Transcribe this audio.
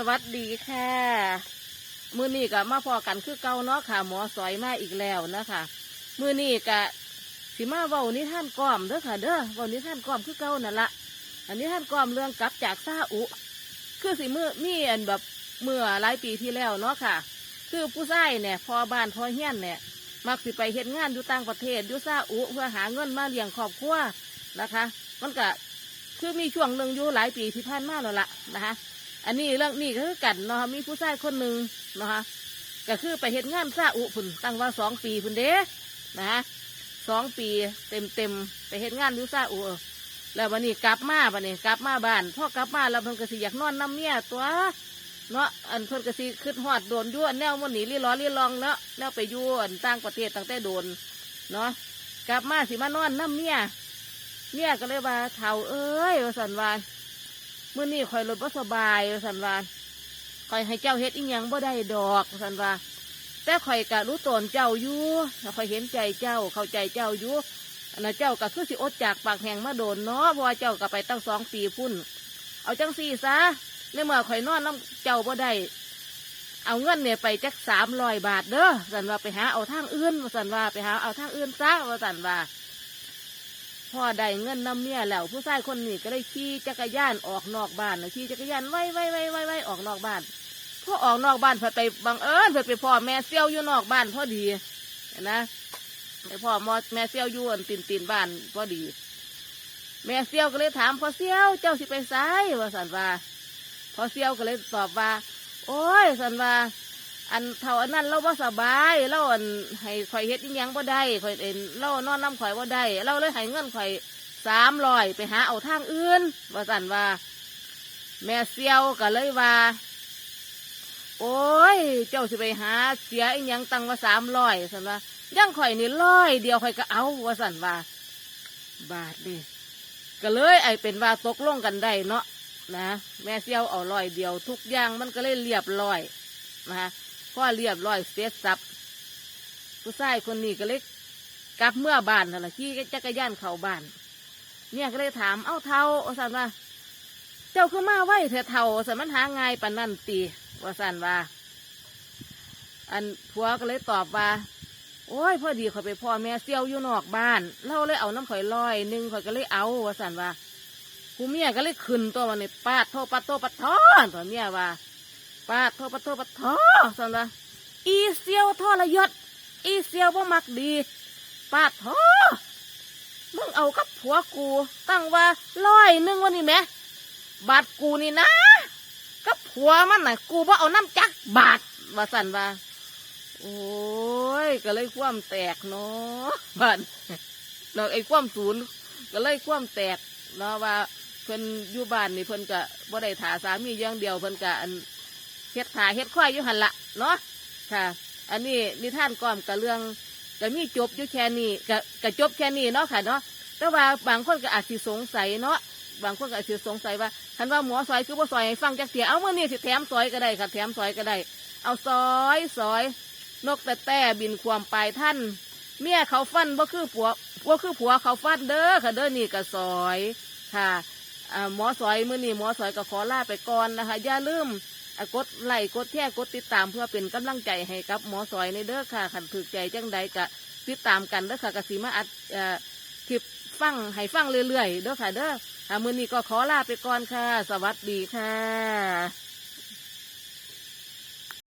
สวัสดีค่ะมือนี้ก็มาพอกันคือเก่าเนาะค่ะ หมอสอยมาอีกแล้วนะคะมือนี้ก็สิมาเว้านิท่านก้อมเด้อค่ะ เด้อเว้านิท่านก้อมคือเก่านั่นละอันนี้ท่านก้อมเรื่องกลับจากซาอุ คือสิมือมีอันแบบเมื่อหลายปีที่แล้วเนาะค่ะ คือผู้ชายเนี่ยพอบ้านพอเฮียนเนี่ยมักสิไปเฮ็ดงานอยู่ต่างประเทศอยู่ซาอุเพื่อหาเงินมาเลี้ยงครอบครัวนะคะ มันก็คือมีช่วงหนึ่งอยู่หลายปีที่ผ่านมาแล้วล่ะนะคะ อันนี้เรื่องนี้ก็คือกันเนาะมีผู้ชายคนหนึ่งเนะคะก็คือไปเฮ็ดงานซาอุพุ่นตั้งว่าสองปีพุ่นเด้นะสองปีเต็มเต็มๆไปเฮ็ดงานอยู่ซาอุแล้ววันนี้กลับมาวันนี้กลับมาบ้านพ่อกลับมาแล้วเพิ่นก็สิอยากนอนน้ำเมียตัวเนาะอันเพิ่นก็สิขึ้นฮอดโดนยู่อันแนวมันหนีรีล้อรีลองเนาะแนวไปยู่อันต่างประเทศตั้งแต่โดนเนาะกลับมาสิมานอนน้ำเมียเมียก็เลยว่าเฒ่าเอ้ยว่าสันว่า มื่อนี้ข่อยรถบ่สบายสันวาข่อยให้เจ้าเฮ็ดอีหยังบ่ได้ดอกสันวาแต่ข่อยกะรู้ตนเจ้าอยู่แล้วข่อยเห็นใจเจ้าเข้าใจเจ้าอยู่นนั้นเจ้าก็คือสิอดจากปากแหงมาโดนเนาะเพราะว่าเจ้าก็ไปตั้งสองปีพุ่น เอาจังสี่ซะในเมื่อข่อยนอนน้ำเจ้าบ่ได้เอาเงินเนี่ยไปจักสามร้อยบาทเด้อสันว่าไปหาเอาทางอื่นสันว่าไปหาเอาทางอื่นซะว่าสันว่า พอได้เงินนำเมียแล้วผู้ชายคนนี้ก็เลยขี่จักรยานออกนอกบ้านขี่จักรยานไว้ไว้ไว้ไว้ไว้ออกนอกบ้านพอออกนอกบ้านเพิ่นไปบังเอิญเพิ่นไปพ่อแม่เซี่ยวอยู่นอกบ้านพอดีเห็นะไปพ่อมอแม่เซี่ยวอยู่อันตีนตีนบ้านพอดี แม่เซี่ยวก็เลยถามพ่อเซี่ยวเจ้าสิไปไสว่าสันว่าพ่อเซี่ยวก็เลยตอบว่า โอ้ยสันว่า อันเท่าอันนั้นเราบ่สบายเราอันให้ข่อยเฮ็ดอิหยังบ่ได้ข่อยเอ็นเรานอนน้ำข่อยบ่ได้เราเลยให้เงินข่อยสามร้อยไปหาเอาทางอื่นว่าสั่นว่า แม่เซียวก็เลยว่า โอ้ย เจ้าสิไปหาเสียอิหยังตังว่าสามร้อยสั่นว่ายังข่อยนี่ร้อยเดียวข่อยก็เอาว่าสั่นว่า บาทนี่ก็เลยไอเป็นว่าตกลงกันได้เนาะนะแม่เซียวเอาร้อยเดียว ทุกอย่างมันก็เลยเรียบร้อยนะคะ พ่อเรียบร้อยเสร็จสับผู้ชายคนนี้ก็เลยกลับเมื่อบ้านนั่นแหละขี่จักรยานเข้าบ้าน เนี่ยก็เลยถามเอ้าเท่าว่าสันว่า เจ้าคือมาไหวเถอะเท่าสันมันหาง่ายปานนั่นตีว่าสันว่า อันผัวก็เลยตอบว่าโอ้ยพอดีข่อยไปพ่อแม่เซียวอยู่นอกบ้านเล่าเลยเอาน้ำข่อยลอยหนึ่งข่อยก็เลยเอาว่าสันว่ากูเมียก็เลยขึ้นตัวมันนี่ปาดโทปัดโทปัดท้อตัวเมียว่า ปาดโทปัดโทปัดท้อสันว่าอีเซียวทอระยศอีเซียวบ่มักดี ปาดทอมึงเอากับผัวกู ตั้งว่าร้อยหนึ่งวันนี้แหมบาทกูนี่นะกับผัวมันน่ะ กูบ่าเอาน้ำจักบาทว่าสันว่าโอ้ยก็เลยคว่ำแตกเนาะบ้านเราไอ้คว่ำศูนย์ก็เลยคว่ำแตกเนาะว่าเพิ่นอยู่บ้านนี่เพิ่นก็บ่ได้ถาสามีอย่างเดียวเพิ่นก็อัน เฮ็ดขาเฮ็ดควายอยู่หันละเนาะค่ะ อันนี้นิทานก้อมกับเรื่องก็มีจบอยู่แค่นี้ก็ก็จบแค่นี้เนาะค่ะเนาะแต่ว่าบางคนก็อาจสิสงสัยเนาะบางคนก็อาจสิสงสัยว่าคันว่าหมอซอยคือบ่ซอยให้ฟังจักเสียเอาเมื่อนี้สิแถมซอยก็ได้ค่ะแถมซอยก็ได้ เอาซอยซอย นกแต่แต่บินความปลายท่านเมียเขาฟันบ่คือผัวบ่คือผัวเขาฟันเด้อค่ะเด้อนี่ก็ซอยค่ะอ่าหมอซอยมื้อนี้หมอซอยก็ขอลาไปก่อนนะคะอย่าลืม กดไลค์กดแชร์กดติดตามเพื่อเป็นกำลังใจให้กับหมอซอยในเด้อค่ะขันถือใจจังใดกะติดตามกันเด้อค่ะกสิมาอัดอ่อคลิปฟังให้ฟังเรื่อยๆเด้อค่ะเด้ออ่ามือนี้ก็ขอลาไปก่อนค่ะ สวัสดีค่ะ